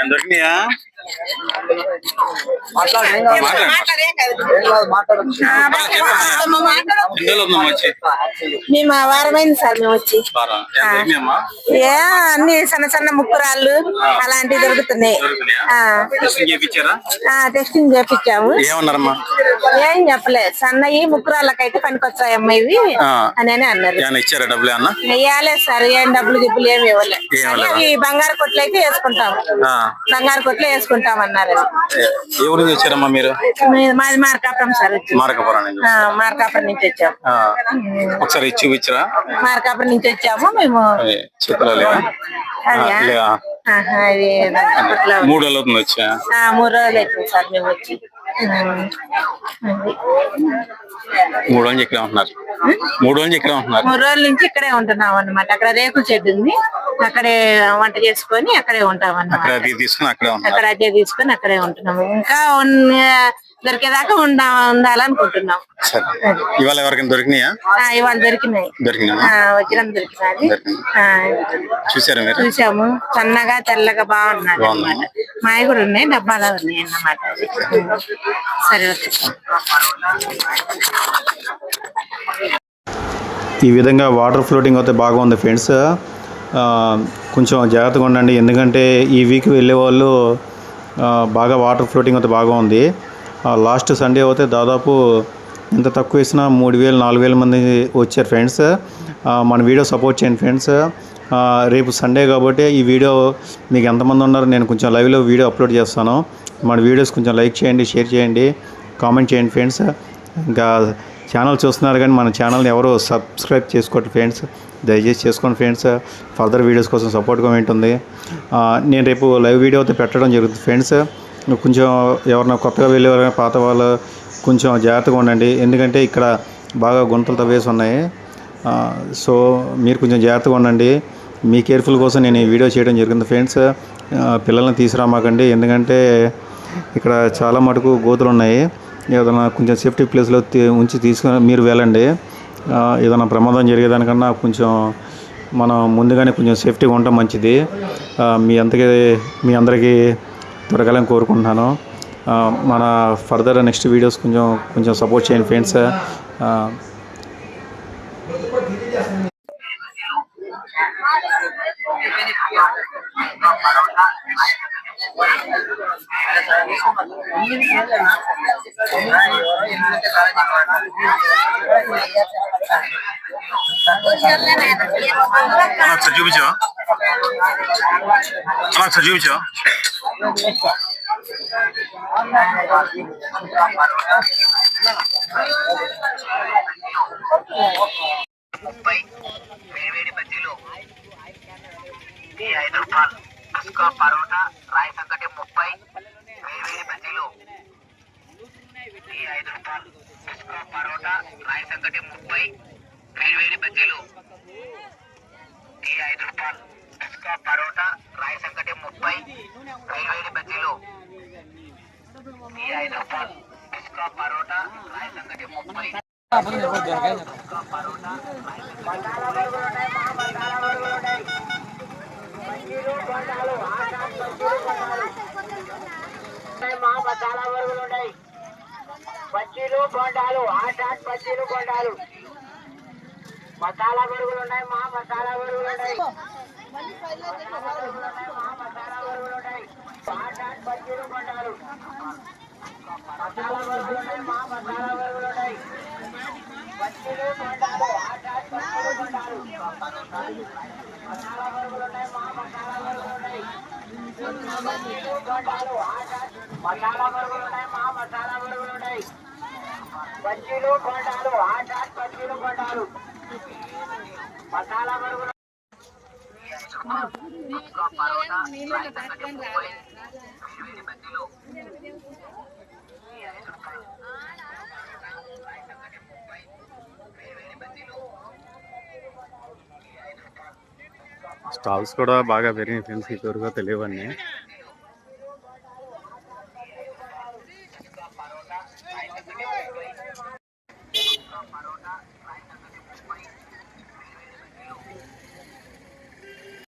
ఎంత దొరికినాయా? మేము వారమైంది సార్ మేము వచ్చి ఏ అన్ని సన్న సన్న ముక్కురాళ్ళు అలాంటివి దొరుకుతున్నాయి టెస్టింగ్ చేపించాము ఏమన్నారమ్మా ఏం చెప్పలేదు సన్నయి ముక్కురాళ్ళకైతే పనికొచ్చాయమ్మా ఇవి. అని అని అన్నారు వెయ్యాలేదు సార్ ఏం డబ్బులు గిబ్బులు ఏమి ఇవ్వలేదు బంగారు కొట్లు అయితే వేసుకుంటాం ఆ. బంగారు కొట్లు వేసుకుంటాం అన్నారు ఏ- ఊరు నుంచి వచ్చారమ్మా మీరు? మాది మార్కాపురం సార్ మార్కపురం నుంచి ఆ, మార్కాపురం నుంచి వచ్చాము. ఆ. ఒకసారి ఇచ్చి చూపించరా? మార్కాపురం నుంచి వచ్చాము మేము అదే, చేతిలో లేవా అది. ఆ, లేవా ఆహా, ఇది కొట్లో మూడు రోజులు అవుతుంది వచ్చా? ఆ, మూడు రోజులు అవుతుంది సార్ మేము వచ్చి. ఉమ్. మూడు రోజులు ఇక్కడే ఉంటున్నారు. మూడు రోజులు ఇక్కడే ఉంటున్నారు. మూడు రోజుల నుంచి ఇక్కడే ఉంటున్నాం అన్నమాట. అక్కడ రేకుల చెట్టు ఉంది. అక్కడే వంట చేసుకొని అక్కడే ఉంటాం అక్కడ అన్నమాట అది తీసుకుని అక్కడే అక్కడ తీసుకొని అక్కడే ఉంటున్నాము. ఇంకా దొరికేదాకా ఉండా ఉండాలనుకుంటున్నాం. ఇవాళ ఎవరికైనా దొరికినాయా? ఆ, ఇవాళ దొరికినాయి. దొరికినాయా? వజ్రం దొరికినది. చూసారా మీరు? చూసాము సన్నగా తెల్లగా? అన్నమాట. మావి కూడా ఉన్నాయి డబ్బాలో ఉన్నాయి అన్నమాట సరే ఈ విధంగా వాటర్ ఫ్లోటింగ్ అయితే బాగుంది ఫ్రెండ్స్. కొంచెం జాగ్రత్తగా ఉండండి ఎందుకంటే ఈ వీక్ వెళ్ళే వాళ్ళు బాగా వాటర్ ఫ్లోటింగ్ అయితే బాగా ఉంది లాస్ట్ సండే అయితే దాదాపు ఎంత తక్కువ వేసినా మూడు వేలు నాలుగు వేల మంది వచ్చారు ఫ్రెండ్స్ మన వీడియో సపోర్ట్ చేయండి ఫ్రెండ్స్ రేపు సండే కాబట్టి ఈ వీడియో మీకు ఎంతమంది ఉన్నారు నేను కొంచెం లైవ్లో వీడియో అప్లోడ్ చేస్తాను. మన వీడియోస్ కొంచెం లైక్ చేయండి షేర్ చేయండి కామెంట్ చేయండి ఫ్రెండ్స్ ఇంకా ఛానల్ చూస్తున్నారు కానీ మన ఛానల్ని ఎవరు సబ్స్క్రైబ్ చేసుకోండి ఫ్రెండ్స్ దయచేసి చేసుకోండి ఫ్రెండ్స్ ఫర్దర్ వీడియోస్ కోసం సపోర్ట్గా ఉంటుంది. నేను రేపు లైవ్ వీడియో అయితే పెట్టడం జరుగుతుంది ఫ్రెండ్స్ కొంచెం ఎవరైనా కొత్తగా వెళ్ళేవారు పాత వాళ్ళు కొంచెం జాగ్రత్తగా ఉండండి. ఎందుకంటే ఇక్కడ బాగా గుంతలు తవ్వేసి ఉన్నాయి. సో మీరు కొంచెం జాగ్రత్తగా ఉండండి. మీ కేర్ఫుల్ కోసం నేను ఈ వీడియో చేయడం జరిగింది ఫ్రెండ్స్. పిల్లల్ని తీసుకురామాకండి. ఎందుకంటే ఇక్కడ చాలా మటుకు గోతులు ఉన్నాయి. ఏదైనా కొంచెం సేఫ్టీ ప్లేస్లో ఉంచి తీసుకొని మీరు వెళ్ళండి. ఏదైనా ప్రమాదం జరిగేదానికన్నా కొంచెం మనం ముందుగానే కొంచెం సేఫ్టీగా ఉండటం మంచిది. మీ అంతకీ మీ అందరికీ దొరకాలని కోరుకుంటున్నాను. మన ఫర్దర్ నెక్స్ట్ వీడియోస్ కొంచెం కొంచెం సపోర్ట్ చేయండి ఫ్రెండ్స్. ఆ, అలా ముప్పై వేడివేడి బజ్జీలు ఈ ఐదు రూపాయలు కుస్కా పరోటా రాయి సంకటి ముప్పై వేడివేడి బజ్జీలు ఈ ఐదు రూపాయలు కుస్కా పరోటా రాయి సంకటి ముప్పై వేడివేడి బజ్జీలు ఈ ఐదు రూపాయలు కుస్కా పరోటా రాయి సంకటి ముప్పై రైల్వేడి బజ్జీలు ఈ ఐదు రూపాయలు. కుస్కా పరోటా రాయి సంకటి ముప్పై. మా మసాలా వరుగులు ఉన్నాయి బజ్జీలు బొండాలు ఆటాట్ బజ్జీలు బొండాలు. మసాలా వరుగులు ఉన్నాయి మా మసాలా వరుగులు ఉన్నాయి బజ్జీలు బొండాలు మసాలా వరుగులు ఉన్నాయి మా మసాలా వరుగులు ఉన్నాయి బజ్జీలు ఆట బజ్జీలు బొండాలు మసాలా వరుగులు ఉన్నాయి మా మసాలా వరుగులు ఉన్నాయి బజ్జీలు ఆట మసాలా వరుగులు ఉన్నాయి మా మసాలా వరుగులు ఉన్నాయి బజ్జీలు బొండాలు ఆట బజ్జీలు వరుగులు స్టాల్స్ కూడా బాగా పెరిగినాయి ఫ్రెండ్స్ ఈ పేరుగా తెలియవన్నీ.